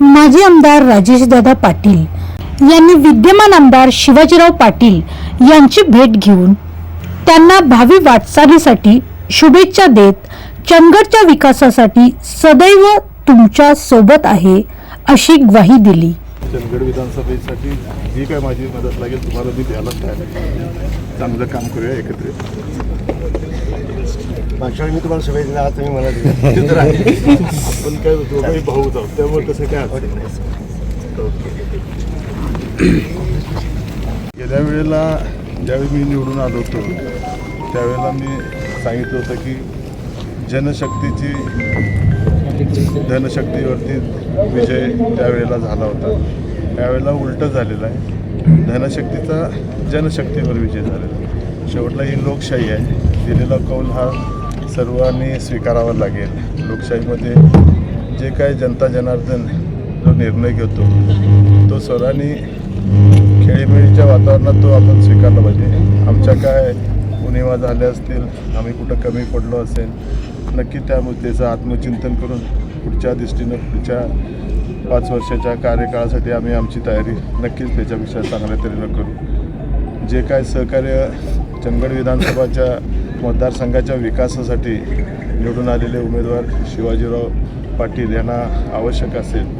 माजी आमदार राजेशदादा पाटील यांनी विद्यमान आमदार शिवाजीराव पाटील यांची भेट घेऊन त्यांना भावी वाटचालीसाठी शुभेच्छा देत चंदगडच्या विकासासाठी सदैव तुमच्यासोबत आहे अशी ग्वाही दिली. चंदगड विधानसभेसाठी जी काय माझी मदत लागेल तुम्हाला मी द्यायलाच तयार. चांगलं काम करूया एकत्रित मागच्या वेळी मी तुम्हाला शुभेच्छा दिल्या आज तुम्ही मला दिल्या. आपण काय दोघंही भाऊ आहोत त्यामुळे तसं काय अडचण नाही. गेल्या वेळेला ज्यावेळी मी निवडून आलो होतो त्यावेळेला मी सांगितलं होतं की जनशक्तीची धनशक्तीवरती विजय त्यावेळेला झाला होता त्यावेळेला उलटं झालेलं आहे. धनशक्तीचा जनशक्तीवर विजय झालेला आहे. शेवटला ही लोकशाही आहे. दिलेला कौल हा सर्वांनी स्वीकारावा लागेल. लोकशाहीमध्ये जे काय जनता जनार्दन जो निर्णय घेतो तो सर्वांनी खेळीमेळीच्या वातावरणात तो आपण स्वीकारला पाहिजे. आमच्या काय उणिवा झाल्या असतील आम्ही कुठं कमी पडलो असेल नक्की त्या मुद्द्याचं आत्मचिंतन करून पुढच्या दृष्टीनं पुढच्या पाच वर्षाच्या कार्यकाळासाठी आम्ही आमची तयारी नक्कीच त्याच्यापेक्षा चांगल्या तऱ्हेनं करू. जे काय सहकार्य चंदगड विधानसभाच्या मतदारसंघाच्या विकासासाठी निवडून आलेले उमेदवार शिवाजीराव पाटील यांना आवश्यक असेल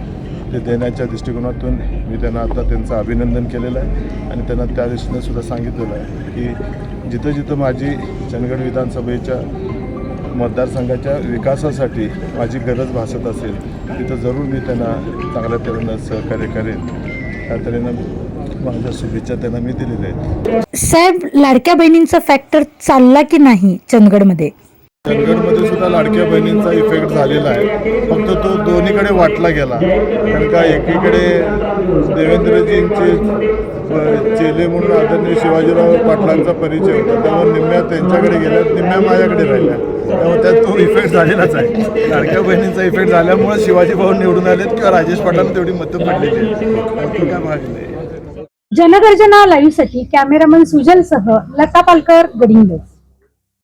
ते देण्याच्या दृष्टिकोनातून मी त्यांना आता त्यांचं अभिनंदन केलेलं आहे आणि त्यांना त्या दृष्टीनं सुद्धा सांगितलेलं आहे की जिथं जिथं माझी चंदगड विधानसभेच्या मतदारसंघाच्या विकासासाठी माझी गरज भासत असेल तिथं जरूर मी त्यांना चांगल्या तऱ्हेनं सहकार्य करेन. त्या तऱ्हेनं माझ्या शुभेच्छा त्यांना मी दिलेल्या आहेत. साहेब लाडक्या बहिणींचा फॅक्टर चालला की नाही चंदगडमध्ये? चंदगडमध्ये सुद्धा लाडक्या बहिणींचा इफेक्ट झालेला आहे. फक्त तो दोन्हीकडे वाटला गेला. कारण का एकीकडे देवेंद्रजींचे चेले म्हणून आदरणीय शिवाजीराव पाटलांचा परिचय होता. त्यामुळे निम्म्या त्यांच्याकडे गेल्या निम्म्या माझ्याकडे राहिल्या. त्यामुळे त्यात तो इफेक्ट झालेलाच आहे. लाडक्या बहिणींचा इफेक्ट झाल्यामुळे शिवाजी भाऊ निवडून आलेत किंवा राजेश पाटलांना तेवढी मतं पडलेली आहे काय मागे जनगर्जना लाईव्हसाठी कॅमेरामन सुजल सह लता पालकर गडिंग्लज